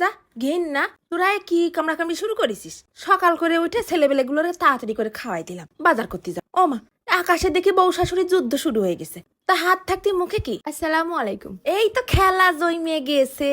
যা ঘেন না। তোরা কি কামড়া কামড়ি শুরু করেছিস? সকাল করে উঠে ছেলেবেলে গুলোরে তাড়াতাড়ি করে খাওয়াই দিলাম। বাজার করতে যা ও মা আকাশে দেখি বউ শাশুড়ির যুদ্ধ শুরু হয়ে গেছে। তা হাত থাকতে মুখে কি? আসসালামু আলাইকুম। এই তো খেলা জইমে গেছে।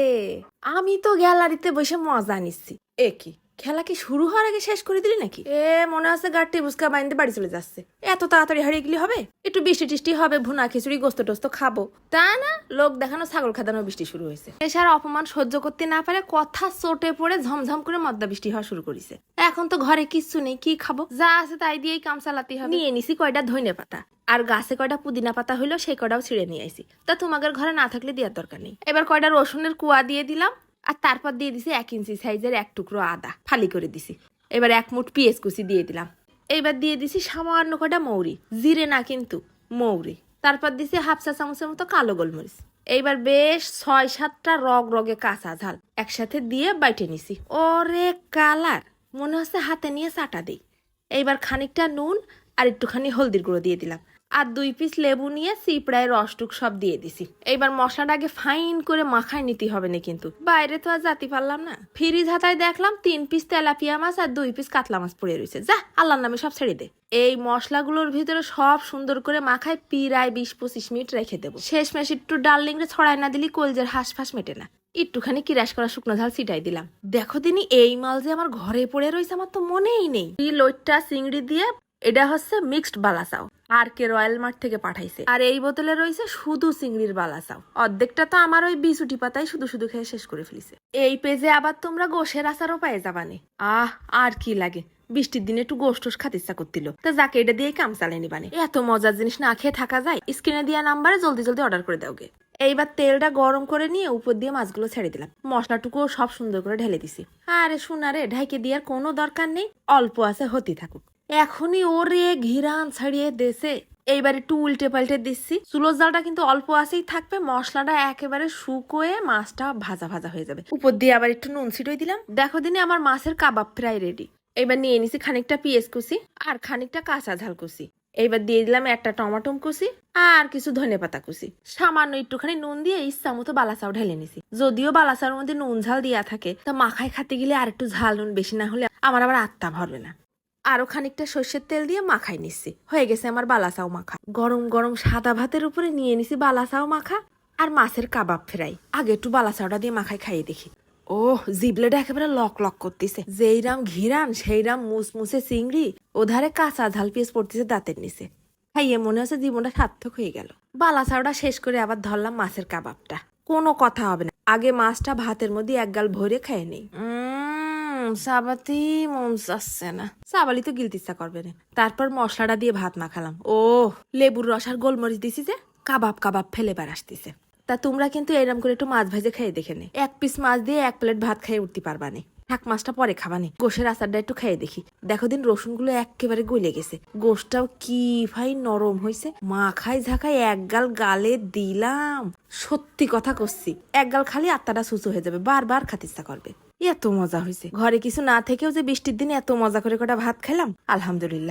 আমি তো গ্যালারিতে বসে মজা নিচ্ছি। এ কি? খেলা কি শুরু হওয়ার আগে শেষ করে দিলি নাকি? এ, মনে আছে গাড়ি বুসকা বাইন্দে বাড়ি চলে যাচ্ছে। এত তাড়াতাড়ি হারিয়ে গেলে হবে? একটু বৃষ্টি টিষ্টি হবে, ভুনা খিচুড়ি, গোস্ত টোস্ত খাব। তা না, লোক দেখানো ছাগল খাদানো বৃষ্টি শুরু হয়েছে। এসার অপমান সহ্য করতে না পারে কথা চোটে পড়ে ঝমঝম করে মদ্দা বৃষ্টি হওয়া শুরু করেছে। এখন তো ঘরে কিচ্ছু নেই, কি খাব? যা আছে তাই দিয়েই কাম চালাতে হবে। নিয়ে নিছি কয়টা ধইনে পাতা। আর গাছে কয়টা পুদিনা পাতা হইল, সেই কয়টাও ছিঁড়ে নিয়ে আইছি। তা তোমাদের ঘরে না থাকলে দেওয়ার দরকার নেই। এবার কয়টা রসুনের কুয়া দিয়ে দিলাম আর তারপর দিয়ে দিছি এক ইঞ্চি সাইজের এক টুকরো আদা। ফালি করে দিছি। এবার এক মুঠ পেঁয়াজ কুচি দিয়ে দিলাম। এইবার দিয়ে দিছি সামান্য কটা মৌরি। জিরে না কিন্তু, মৌরি। তারপর দিছি হাফ চা চামচের মতো কালো গোলমরিচ। এইবার বেশ ছয় সাতটা রগ রগে কাঁচা ঝাল একসাথে দিয়ে বাইটে নিছি। ওরে কালার! মনে হচ্ছে হাতে নিয়ে চাটা দিই। এইবার খানিকটা নুন আর একটুখানি হলদির গুঁড়ো দিয়ে দিলাম। আর দুই পিস লেবু নিয়ে সিপড়ায় রসটুক সব দিয়ে দিছি। এইবার মশলাটা আগে ফাইন করে মাখায় নিতে হবে না কিন্তু। বাইরে তো আর জাতি পারলাম না। ফ্রিজ হাতায় দেখলাম তিন পিস তেলাপিয়া মাছ আর দুই পিস কাতলা মাছ পড়ে রয়েছে। যা, আল্লাহর নামে সব ছেড়ে দে। এই মশলাগুলোর ভিতরে সব সুন্দর করে মাখায় পিরায় বিশ পঁচিশ মিনিট রেখে দেবো। শেষ মেশ একটু ডার্লিং রে ছড়াই না দিলি কলজের হাঁস ফাঁস মেটে না। একটুখানি কিরাস করা শুকনো ঝাল ছিটাই দিলাম। দেখো দিনই এই মাল যে আমার ঘরে পড়ে রয়েছে আমার তো মনেই নেই। এই লইটটা চিংড়ি দিয়ে, এটা হচ্ছে মিক্সড বালাসাও আর কে রয়্যাল মার্ট থেকে পাঠাইছে। আর এই বোতলে রয়েছে শুধু চিংড়ির বালাসাও অর্ধেকটা তো আমার ওই বিচুটি পাতাই শুধু শুধু খেয়ে শেষ করে ফেলিছে। এই পেজে আবার তোমরা গোশের আচারও পায়ে যাবানে। আহ, আর কি লাগে। বৃষ্টির দিনে একটু টোস খাতে ইচ্ছা করছিল তা যাকে এটা দিয়ে কাম চালাই নিবানে এত মজার জিনিস না খেয়ে থাকা যায়, স্ক্রিনে দেওয়া নাম্বারে জলদি জলদি অর্ডার করে দাওগে এইবার তেলটা গরম করে নিয়ে উপর দিয়ে মাছগুলো ছেড়ে দিলাম। মশলাটুকুও সব সুন্দর করে ঢেলে দিছি। আরে শোনারে, ঢাইকে দেওয়ার কোনো দরকার নেই। অল্প আছে হতে থাকুক। এখনই ওরে ঘিরান ছাড়িয়ে দেশে এইবার একটু উল্টে পাল্টে দিচ্ছি। চুলোর জালটা কিন্তু অল্প আসেই থাকবে, মশলাটা একেবারে শুকোয়ে মাছটা ভাজা ভাজা হয়ে যাবে। উপর দিয়ে আবার একটু নুন ছিটই দিলাম। দেখো দিনে আমার মাছের কাবাব ফ্রাই রেডি এবার নিয়ে নিছি খানিকটা পেঁয়াজ কুচি আর খানিকটা কাঁচা ঝাল কুচি। এইবার দিয়ে দিলাম একটা টমাটম কুচি আর কিছু ধনে পাতা কুচি। সামান্য একটুখানি নুন দিয়ে ইচ্ছা মতো বালাচাও ঢেলে নিছি। যদিও বালাচার মধ্যে নুন ঝাল দেওয়া থাকে, তা মাখায় খাতে গেলে আর একটু ঝাল নুন বেশি না হলে আমার আবার আত্মা ভরবে না। আরও খানিকটা সর্ষের তেল দিয়ে মাখাই নিচ্ছি হয়ে গেছে আমার বালাসাও মাখা। গরম গরম সাদা ভাতের উপরে নিয়ে নিছি বালাসাও মাখা আর মাছের কাবাব ফ্রাই। আগে একটু বালাসাওটা দিয়ে মাখাই খাইয়ে দেখি। ও জিবলেটা একেবারে লক লক করতেছে। যেইরাম ঘিরান সেইরাম মুসমুসে চিংড়ি, ওধারে কাঁচা ঝাল পিস পড়তেছে দাঁতের নিচে। খাইয়ে মনে হচ্ছে জীবনটা সার্থক হয়ে গেল। বালাসাওটা শেষ করে আবার ধরলাম মাছের কাবাবটা। কোনো কথা হবে না। আগে মাছটা ভাতের মধ্যে এক গাল ভরে খেয়ে নেই। সাবাতি মন চাচ্ছে না। সাবালি তো গিলতে ইচ্ছা করবে না। তারপর মশলাটা দিয়ে ভাত মাখালাম ও, লেবুর রস আর গোলমরিচ দিছি যে, কাবাব কাবাব ফেলে বার আসতেছে তা তোমরা কিন্তু এরম করে একটু মাছ ভাজে খেয়ে দেখে নে। এক পিস মাছ দিয়ে এক প্লেট ভাত খেয়ে উঠতে পারবা নে। থাক, মাছটা পরে খাবানি গোশের আচারটা একটু খেয়ে দেখি। দেখো দিন রসুনগুলো একেবারে গলে গেছে। গোশটাও কি ভাই নরম হয়েছে মাখাই ঝাঁকাই এক গাল গালে দিলাম। সত্যি কথা করছি এক গাল খালি আত্মাটা সুসু হয়ে যাবে, বারবার খাতে ইচ্ছা করবে। এত মজা হয়েছে ঘরে কিছু না থেকেও যে বৃষ্টির দিনে এত মজা করে কটা ভাত খেলাম, আলহামদুলিল্লাহ।